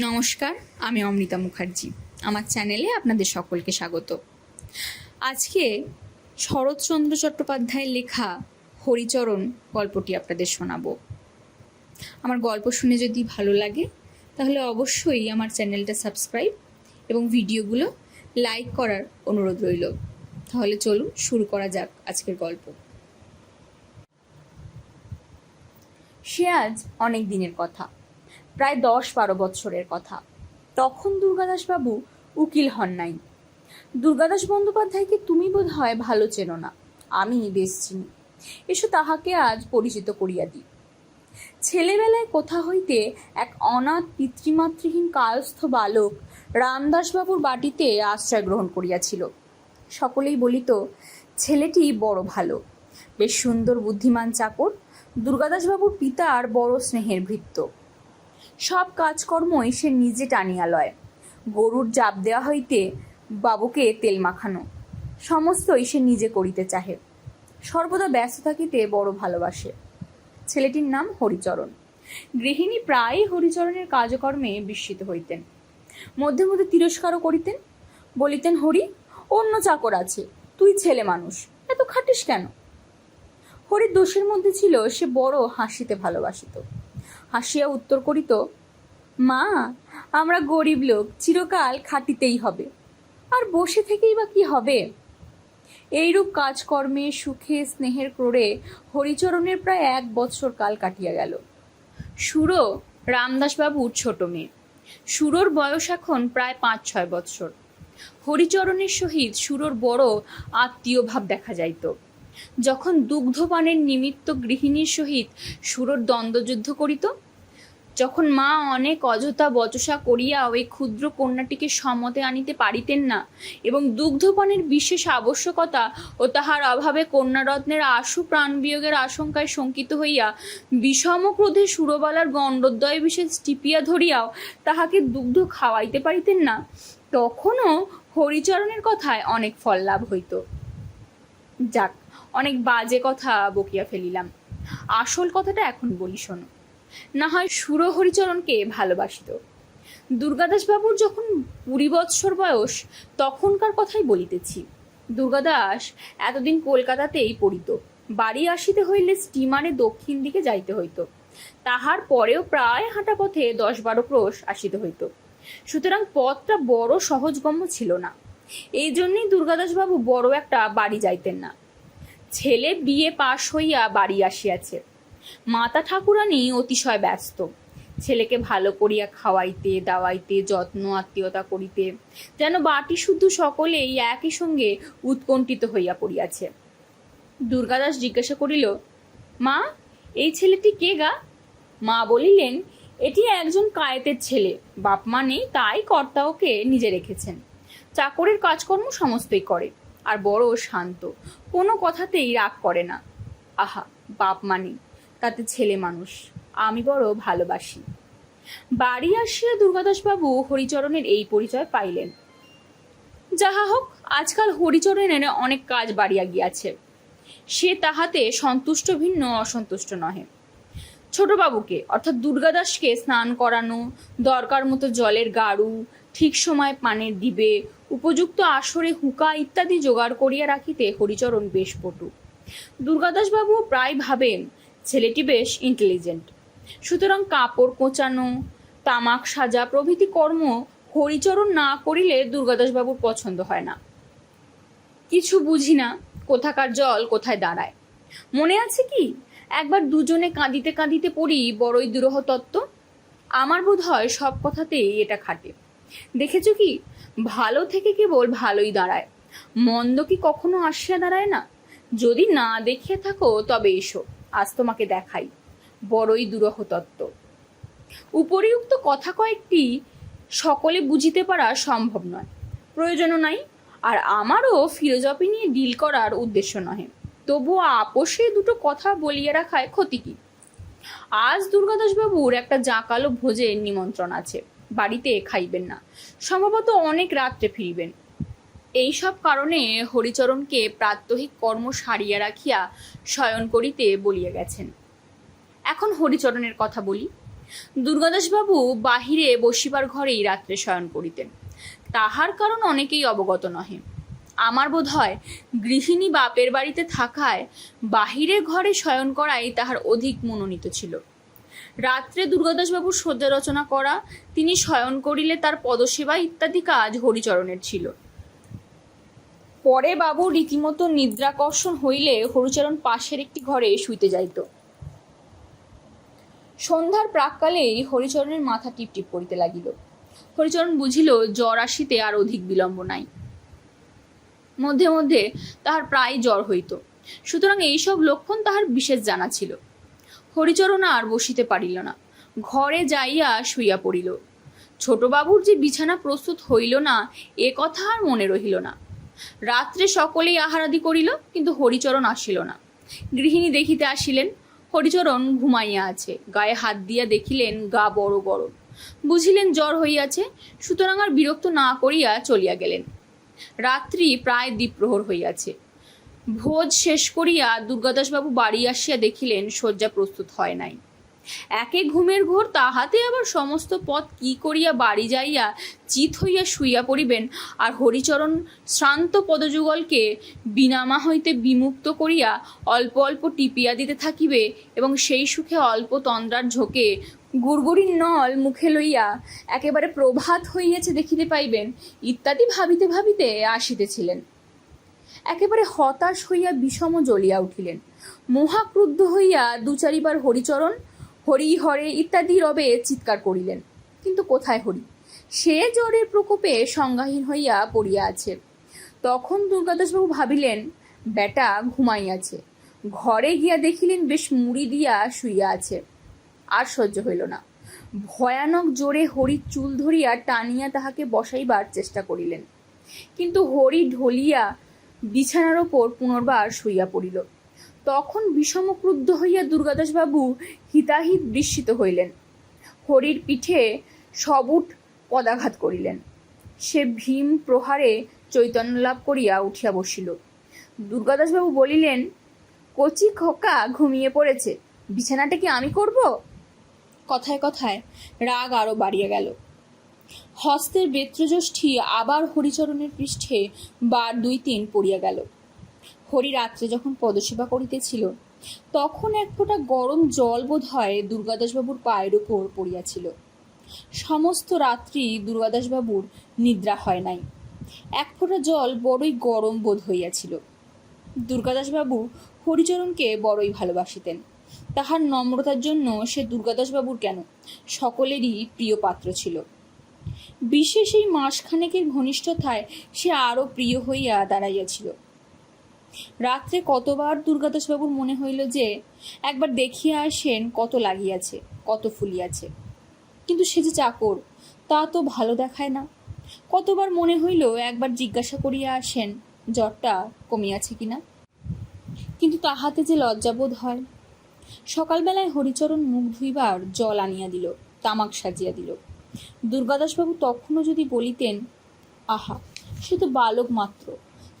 নমস্কার, আমি অমৃতা মুখার্জি। আমার চ্যানেলে আপনাদের সকলকে স্বাগত। আজকে শরৎচন্দ্র চট্টোপাধ্যায়ের লেখা হরিচরণ গল্পটি আপনাদের শোনাবো। আমার গল্প শুনে যদি ভালো লাগে, তাহলে অবশ্যই আমার চ্যানেলটা সাবস্ক্রাইব এবং ভিডিওগুলো লাইক করার অনুরোধ রইল। তাহলে চলুন শুরু করা যাক আজকের গল্প। সে আজ অনেক দিনের কথা। প্রায় দশ বারো বছরের কথা। তখন দুর্গাদাসবাবু উকিল হন নাই। দুর্গাদাস বন্দ্যোপাধ্যায়কে তুমি বোধ হয় ভালো চেনো না, আমি বেশ চিনি। এসো তাহাকে আজ পরিচিত করিয়া দিই। ছেলেবেলায় কোথা হইতে এক অনাথ পিতৃমাতৃহীন কায়স্থ বালক রামদাসবাবুর বাটিতে আশ্রয় গ্রহণ করিয়াছিল। সকলেই বলিত, ছেলেটি বড় ভালো, বেশ সুন্দর বুদ্ধিমান চাকর। দুর্গাদাসবাবুর পিতার বড় স্নেহের ভৃত্য। সব কাজকর্মই সে নিজে টানিয়া লয়। গরুর জাপ দেওয়া হইতে বাবুকে তেল মাখানো, সমস্তই সে নিজে করিতে চাহে। সর্বদা ব্যস্ত থাকিতে বড় ভালোবাসে। ছেলেটির নাম হরিচরণ। গৃহিণী প্রায়ই হরিচরণের কাজকর্মে বিস্মিত হইতেন। মধ্যে মধ্যে তিরস্কারও করিতেন। বলিতেন, হরি, অন্য চাকর আছে। তুই ছেলে মানুষ, এত খাটিস কেন? হরির দোষের মধ্যে ছিল সে বড় হাসিতে ভালোবাসিত। হাসিয়া উত্তর করিত, মা, আমরা গরিব লোক, চিরকাল খাটিতেই হবে। আর বসে থেকেই বা কি হবে? এইরূপ কাজকর্মে, সুখে, স্নেহের ক্রোড়ে হরিচরণের প্রায় এক বৎসর কাল কাটিয়া গেল। সুরো রামদাসবাবুর ছোট মেয়ে। সুরোর বয়স এখন প্রায় পাঁচ ছয় বৎসর। হরিচরণের সহিত সুরোর বড় আত্মীয় ভাব দেখা যাইত। যখন দুগ্ধপানের নিমিত্ত গৃহিণীর সহিত সুরর দ্বন্দ্বযুদ্ধ করিত, যখন মা অনেক অযথা বচসা করিয়া ওই ক্ষুদ্র কন্যাটিকে সম্মতে আনিতে পারিতেন না এবং দুগ্ধপানের বিশেষ আবশ্যকতা ও তাহার অভাবে কন্যারত্নের আশু প্রাণবিয়োগের আশঙ্কায় শঙ্কিত হইয়া বিষম ক্রোধে সুরবালার গণ্ডদ্বয় বিশেষ টিপিয়া ধরিয়াও তাহাকে দুগ্ধ খাওয়াইতে পারিতেন না, তখনও হরিচরণের কথায় অনেক ফল লাভ হইত। যাক অনেক বাজে কথা বকিয়া ফেলিলাম। আসল কথাটা এখন বলি শোনো। না হয় সুর হরিচরণকে ভালোবাসিত। দুর্গাদাস বাবুর যখন কুড়ি বৎসর বয়স, তখনকার কথাই বলিতেছি। দুর্গাদাস এতদিন কলকাতাতেই পড়িত। বাড়ি আসিতে হইলে স্টিমারে দক্ষিণ দিকে যাইতে হইত। তাহার পরেও প্রায় হাঁটা পথে দশ বারো ক্রোশ আসিতে হইত। সুতরাং পথটা বড় সহজগম্য ছিল না। এই জন্যই দুর্গাদাসবাবু বড় একটা বাড়ি যাইতেন না। ছেলে বিয়ে পাশ হইয়া বাড়ি আসিয়াছে। মাতা ঠাকুরানী অতিশয় ব্যস্ত। ছেলেকে ভালো করিয়া খাওয়াইতে, দাওয়াইতে, যত্ন, আত্মীয়তা করিতে, যেন বাটি শুদ্ধ সকলেই একই সঙ্গে উৎকণ্ঠিত হইয়া পড়িয়াছে। দুর্গাদাস জিজ্ঞাসা করিল, মা, এই ছেলেটি কে গা? মা বলিলেন, এটি একজন কায়েতের ছেলে। বাপ মা নেই, তাই কর্তা ওকে নিজে রেখেছেন। চাকরের কাজকর্ম সমস্তই করে। আর বড় শান্ত। কোনো কথাতেই রাগ করে না। আহা, বাপ মা নেই তাতে ছেলে মানুষ। আমি বড় ভালোবাসি। বাড়ি আসিয়া দুর্গাদাসবাবু হরিচরণের এই পরিচয় পাইলেন। যাহা হোক, আজকাল হরিচরণের অনেক কাজ বাড়িয়া গিয়াছে। সে তাহাতে সন্তুষ্ট ভিন্ন, অসন্তুষ্ট নহে। ছোটবাবুকে, অর্থাৎ দুর্গাদাসকে স্নান করানো, দরকার মতো জলের গাড়ু ঠিক সময় পানের দিবে, উপযুক্ত আসরে হুকা ইত্যাদি জোগাড় করিয়া রাখিতে হরিচরণ বেশ পটু দুর্গাদাসবাবু প্রায় ভাবেন, ছেলেটি বেশ ইন্টেলিজেন্ট সুতরাং কাপড় কোঁচানো, তামাক সাজা প্রভৃতি কর্ম হরিচরণ না করিলে দুর্গাদাসবাবুর পছন্দ হয় না। কিছু বুঝি না, কোথাকার জল কোথায় দাঁড়ায়। মনে আছে কি? একবার দুজনে কাঁদিতে কাঁদিতে পড়ি বড়ই দুরহ তত্ত্ব। আমার বোধ হয় সব কথাতেই এটা খাটে। দেখেছ কি? ভালো থেকে কেবল ভালোই দাঁড়ায়। মন্দ কি কখনো আসিয়া দাঁড়ায় না? যদি না দেখিয়া থাকো তবে এসো, আজ তোমাকে দেখাই। বড়ই দুরহ তত্ত্ব। উপরিউক্ত কথা কয়েকটি সকলে বুঝিতে পারা সম্ভব নয়। প্রয়োজনও নাই, আর আমারও ফিলোজফি নিয়ে ডিল করার উদ্দেশ্য নহে। তবুও আপোষে দুটো কথা বলিয়া রাখায় ক্ষতি কি? আজ দুর্গাদাসবাবুর একটা জাঁকালো ভোজের নিমন্ত্রণ আছে, বাড়িতে খাইবেন না, সম্ভবত অনেক রাত্রে ফিরিবেন। এইসব কারণে হরিচরণকে প্রাত্যহিক কর্ম সারিয়া রাখিয়া শয়ন করিতে বলিয়া গেছেন। এখন হরিচরণের কথা বলি। দুর্গাদাসবাবু বাহিরে বসিবার ঘরেই রাত্রে শয়ন করিতেন। তাহার কারণ অনেকেই অবগত নহে। আমার বোধ হয় গৃহিণী বাপের বাড়িতে থাকায় বাহিরে ঘরে শয়ন করাই তাহার অধিক মনোনীত ছিল। রাত্রে দুর্গাদাসবাবুর শয্যা রচনা করা, তিনি শয়ন করিলে তার পদসেবা ইত্যাদি কাজ হরিচরণের ছিল। পরে বাবু রীতিমতো নিদ্রাকর্ষণ হইলে হরিচরণ পাশের একটি ঘরে শুইতে যাইত। সন্ধ্যার প্রাককালেই হরিচরণের মাথা টিপটিপ করিতে লাগিল। হরিচরণ বুঝিল, জ্বর আসিতে আর অধিক বিলম্ব নাই। মধ্যে মধ্যে তাহার প্রায় জ্বর হইত। সুতরাং এইসব লক্ষণ তাহার বিশেষ জানা ছিল। হরিচরণ আর বসিতে পারিল না। ঘরে যাইয়া শুইয়া পড়িল। ছোটবাবুর যে বিছানা প্রস্তুত হইল না, এ কথা আর মনে রহিল না। রাত্রে সকলেই আহারাদি করিল, কিন্তু হরিচরণ আসিল না। গৃহিণী দেখিতে আসিলেন, হরিচরণ ঘুমাইয়া আছে। গায়ে হাত দিয়া দেখিলেন, গা বড় গরম। বুঝিলেন জ্বর হইয়াছে, সুতরাং আর বিরক্ত না করিয়া চলিয়া গেলেন। রাত্রি প্রায় দ্বীপ্রহর হইয়াছে। ভোজ শেষ করিয়া দুর্গাদাসবাবু বাড়ি আসিয়া দেখিলেন, শয্যা প্রস্তুত হয় নাই। একে ঘুমের ঘোর, তাহাতে আবার সমস্ত পথ কি করিয়া বাড়ি যাইয়া চিত হইয়া শুইয়া পড়িবেন, আর হরিচরণ শ্রান্ত পদযুগলকে বিনামা হইতে বিমুক্ত করিয়া অল্প অল্প টিপিয়া দিতে থাকিবে, এবং সেই সুখে অল্প তন্দ্রার ঝোঁকে গুড়গুড়ির নল মুখে লইয়া একেবারে প্রভাত হইয়াছে দেখিতে পাইবেন, ইত্যাদি ভাবিতে ভাবিতে আসিতেছিলেন। একেবারে হতাশ হইয়া বিষম জ্বলিয়া উঠিলেন। মহাক্রুদ্ধ হইয়া দু চারিবার হরিচরণ, হরি হরে ইত্যাদি রবে চিৎকার করিলেন। কিন্তু কোথায় হরি? সে জ্বরের প্রকোপে সংজ্ঞাহীন হইয়া পড়িয়া আছে। তখন দুর্গাদাসবাবু ভাবিলেন, বেটা, ঘুমাইয়াছে। ঘরে গিয়া দেখিলেন বেশ মুড়ি দিয়া শুইয়া আছে। আর সহ্য হইল না। ভয়ানক জোরে হরির চুল ধরিয়া টানিয়া তাহাকে বসাইবার চেষ্টা করিলেন। কিন্তু হরি ঢলিয়া বিছানার ওপর পুনর্বার শুইয়া পড়িল। তখন বিষম ক্রুদ্ধ হইয়া দুর্গাদাসবাবু হিতাহিত বিস্মিত হইলেন। হরির পিঠে সবুট পদাঘাত করিলেন। সে ভীম প্রহারে চৈতন্য লাভ করিয়া উঠিয়া বসিল। দুর্গাদাসবাবু বলিলেন, কচি খোকা ঘুমিয়ে পড়েছে, বিছানাটা কি আমি করব? কথায় কথায় রাগ আরও বাড়িয়ে গেল। হস্তের বেত্রজ্যোষ্ঠী আবার হরিচরণের পৃষ্ঠে বার দুই তিন পড়িয়া গেল। হরি রাত্রে যখন পদসেবা করিতেছিল, তখন এক ফোঁটা গরম জল বোধ হয় দুর্গাদাসবাবুর পায়ের উপর পড়িয়াছিল। সমস্ত রাত্রি দুর্গাদাসবাবুর নিদ্রা হয় নাই। এক ফোঁটা জল বড়ই গরম বোধ হইয়াছিল। দুর্গাদাসবাবু হরিচরণকে বড়ই ভালোবাসিতেন। তাহার নম্রতার জন্য সে দুর্গাদাসবাবুর কেন? সকলেরই প্রিয় পাত্র ছিল। বিশেষ এই মাসখানেকের ঘনিষ্ঠতায় সে আরও প্রিয় হইয়া দাঁড়াইয়াছিল। রাত্রে কতবার দুর্গাদাসবাবুর মনে হইল যে, একবার দেখিয়া আসেন কত লাগিয়াছে, কত ফুলিয়াছে। কিন্তু সে যে চাকর, তা তো ভালো দেখায় না। কতবার মনে হইল একবার জিজ্ঞাসা করিয়া আসেন, জ্বরটা কমিয়াছে কিনা? কিন্তু তাহাতে যে লজ্জাবোধ হয় সকালবেলায় হরিচরণ মুখ ধুইবার জল আনিয়া দিল, তামাক সাজিয়া দিল। দুর্গাদাসবাবু তখনও যদি বলিতেন, আহা, সে তো বালক মাত্র,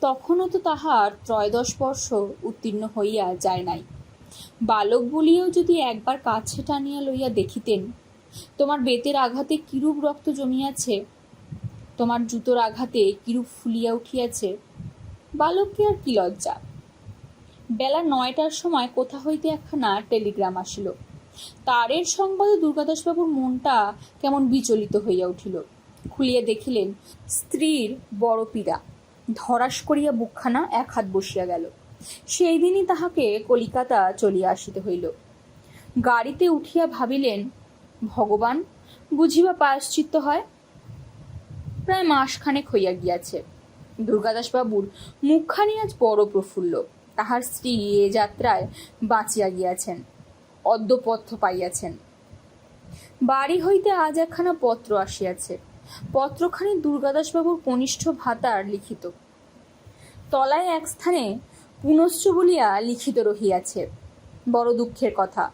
তখনও তো তাহার ত্রয়োদশ বর্ষ উত্তীর্ণ হইয়া যায় নাই। বালক বলিয়াও যদি একবার কাছে টানিয়া লইয়া দেখিতেন, তোমার বেতের আঘাতে কিরূপ রক্ত জমিয়াছে, তোমার জুতোর আঘাতে কিরূপ ফুলিয়া উঠিয়াছে, বালককে আর কি লজ্জা? বেলা নয়টার সময় কোথা হইতে একখানা টেলিগ্রাম আসিল। তারের সংবাদে দুর্গাদাসবাবুর মনটা কেমন বিচলিত হইয়া উঠিল। খুলিয়া দেখিলেন, স্ত্রীর বড় পীড়া। ধরাস করিয়া বুকখানা এক হাত বসিয়া গেল। সেই দিনই তাহাকে কলিকাতা চলিয়া আসিতে হইল। গাড়িতে উঠিয়া ভাবিলেন, ভগবান, বুঝিবা পায়শ্চিত্ত হয়? প্রায় মাসখানেক হইয়া গিয়াছে। দুর্গাদাসবাবুর মুখখানি আজ বড় প্রফুল্ল। তাহার স্ত্রী এ যাত্রায় বাঁচিয়া গিয়াছেন অদ্যপথ্য পাইয়াছেন। বাড়ি হইতে আজ একখানা পত্র আসিয়াছে। পত্রখানি দুর্গাদাসবাবুর কনিষ্ঠ ভাতার লিখিত। তলায় এক স্থানে পুনশ্চ বলিয়া লিখিত রহিয়াছে। বড় দুঃখের কথা,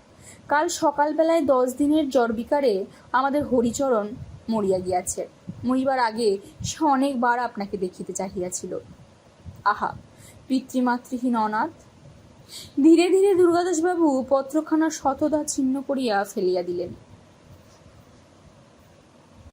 কাল সকালবেলায় দশ দিনের জ্বর বিকারে আমাদের হরিচরণ মরিয়া গিয়াছে। মরিবার আগে সে অনেকবার আপনাকে দেখিতে চাহিয়াছিল। আহা! পিতৃমাতৃহীন অনাথ। ধীরে ধীরে দুর্গাদাসবাবু পত্রখানা শতদা ছিন্ন করিয়া ফেলিয়া দিলেন।